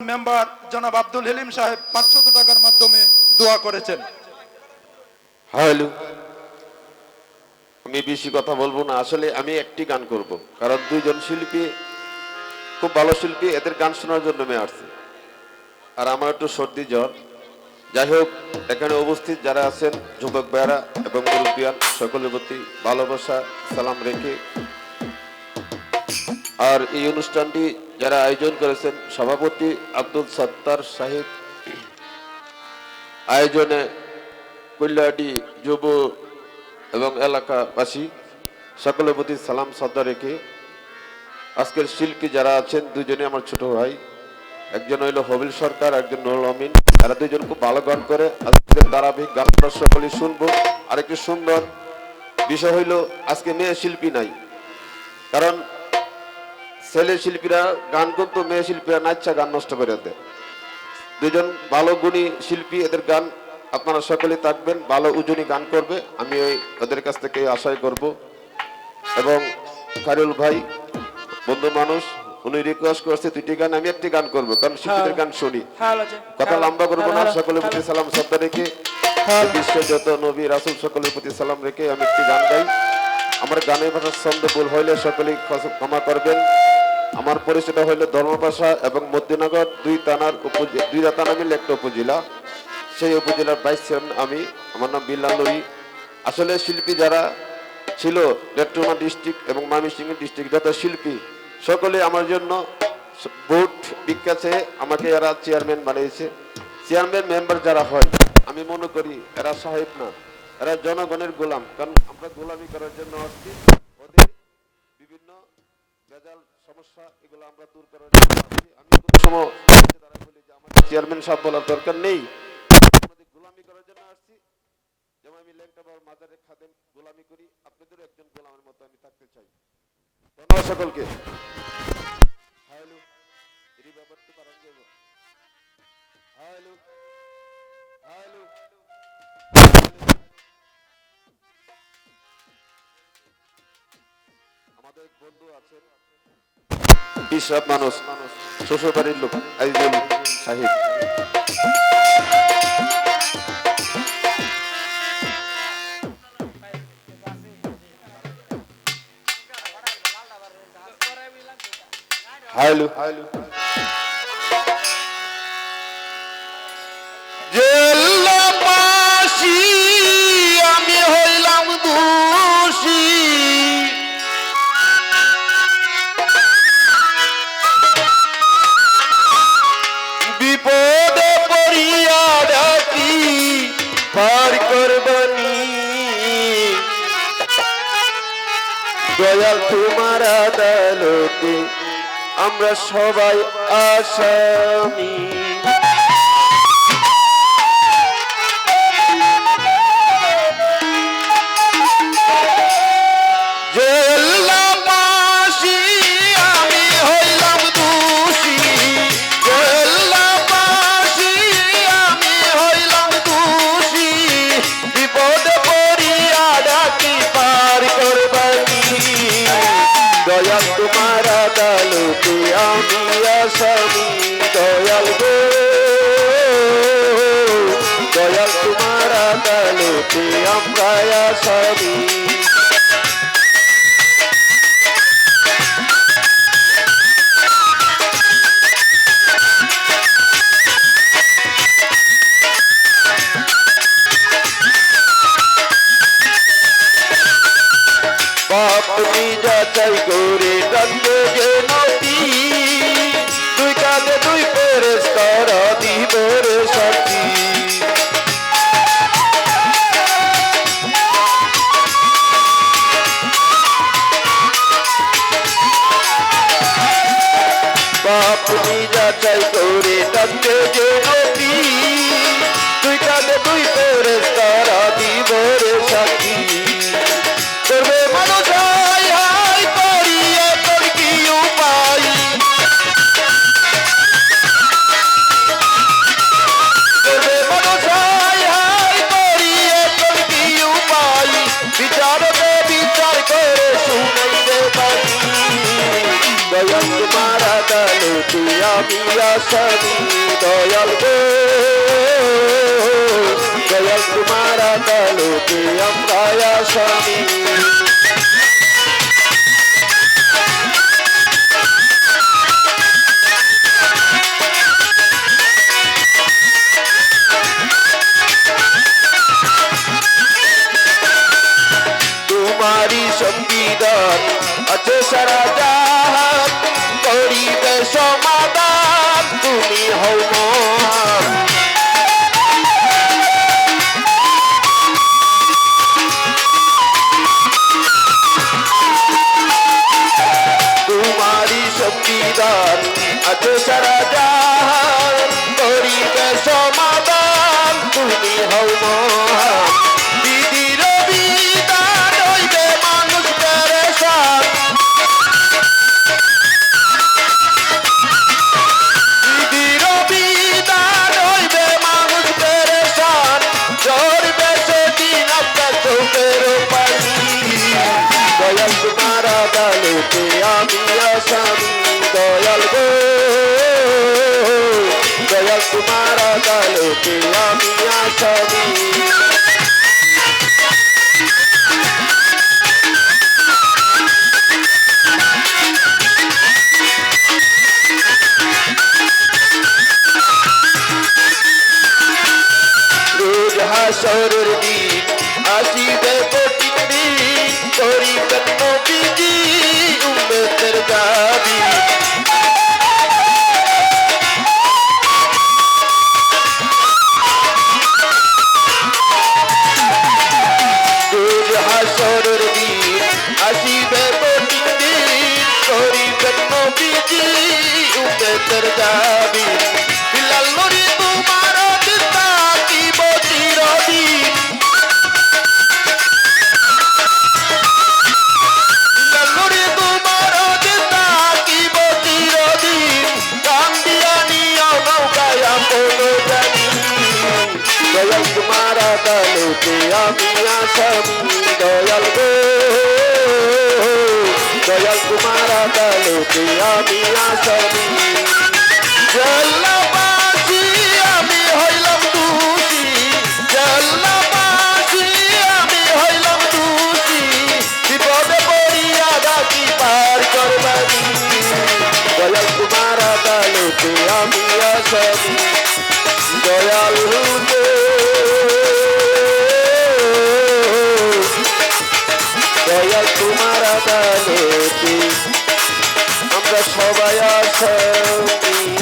Member জনাব আব্দুল হেলিম সাহেব পাঁচশত টাকার মাধ্যমে দোয়া করেছেন। হ্যালো আমি বেশি কথা বলব না, আসলে আমি একটি গান করব। কারণ দুইজন শিল্পী, খুব ভালো শিল্পী, এদের গান শোনার জন্য আমি আসছি। আর আমার একটু সর্দি জ্বর। যাই হোক, এখানে উপস্থিত যারা আছেন, যুবক ভাইয়ারা এবং মুরব্বিয়ান, সকলের প্রতি ভালোবাসা, সালাম রেখে। আর এই অনুষ্ঠানটি যারা আয়োজন করেছেন, সভাপতি আব্দুল সত্তার সাহেব, আয়োজনে কল্যাণী যুব এবং এলাকাবাসী সকলের প্রতি সালাম শ্রদ্ধা রেখে আজকের শিল্পী যারা আছেন, দুজনে আমার ছোট ভাই, একজন হইল হবিল সরকার, একজন নুরুল আমিন। তারা দুজন খুব ভালো গান করে। আজকের ধারাবাহিক গান আমরা সকলেই শুনব। আরেকটি সুন্দর বিষয় হইল, আজকে মেয়ে শিল্পী নাই। কারণ ছেলে শিল্পীরা গান করতো মেয়ে শিল্পীরা নাচ্ছা গান নষ্ট করে দেয় দুজন ভালো গুণী শিল্পী এদের গান আপনারা সকলে থাকবেন ভালো উজনি গান করবে। আমি ওই ওদের কাছ থেকে আশাই করব। এবং খারুল ভাই বন্ধু মানুষ উনি রিকোয়েস্ট করছে দুইটি গান আমি একটি গান করব কারণ শিল্পীদের গান শুনি। কথা লম্বা করব না সকলের প্রতি সালাম শ্রদ্ধা রেখে বিশ্বের যত নবী রাসুল সকলের প্রতি সালাম রেখে আমি একটি গান গাই। আমার গানের ভাষার ছন্দ ভুল হইলে সকলেই ক্ষমা- ক্ষমা করবেন। আমার পরিচয়টা হইল ধর্মপাশা এবং মধ্যনগর দুই থানার দুই থানা মিলে একটা উপজেলা। সেই উপজেলার ভাইস চেয়ারম্যান আমি, আমার নাম বিল্লাল আসলে শিল্পী যারা ছিল নেত্রকোনা ডিস্ট্রিক্ট এবং ময়মনসিংহ ডিস্ট্রিক্ট যত শিল্পী, সকলে আমার জন্য ভোট বিখ্যাতে আমাকে এরা চেয়ারম্যান বানিয়েছে। চেয়ারম্যান মেম্বার যারা হয়, আমি মনে করি এরা সাহেব না, এরা জনগণের গোলাম। কারণ আমরা গোলামি করার জন্য আসছি। ওদের বিভিন্ন ভেজাল সমস্যা এগুলো আমরা দূর করার আমি কোনো দাঁড়ায় বলি যে আমাদের চেয়ারম্যান সাহেব বলার দরকার নেই। গোলামি করার জন্য আসছি। যেমন আমি ল্যাংটা বাবার মাজারে খাদেম গোলামি করি। আপনাদেরও একজন গোলামের মতো আমি থাকতে চাই। ধন্যবাদ সকলকে। হ্যালো এরই ব্যাপারটি পালন করব। হ্যালো হ্যালো আমাদের বন্ধু আছেন বিশাপ মানুষ শ্বশুর বাড়ির লোক আইজুল সাহিব। হ্যালো হ্যালো দয়াল তোমার আদালতে আমরা সবাই আসামি। দয়াল তোমার আদালতে আমরা আসামি। পাপনি যাচাই করে আদালতে আমি আসামি দয়াল গো। দয়াল তোমার আদালতে আমরা আসামি। তোমারই সংবিধান আছে সারা আদালতে আমি আসামি রোজ হাসরের দিন আসিবে কঠিন দিন করিবেন নবীজি উম্মতের দাবি নবীজি উম্মতের দাবি। বিলাল নূরি তোমার কি চিরদিন। নরে তোমার কি চিরদিন। আদালতে আমি আসামি। দয়াল গো। দয়াল তোমার আদালতে আমি আসামি। জল্লাবাসী আমি হইলাম দোষী। জল্লাবাসী আমি হইলাম দোষী। বিপদে পড়িয়া ডাকি পার করবানি। দয়াল তোমার আদালতে আমি আসামি। দয়াল তোমার আদালতে। আমরা সবাই আসামি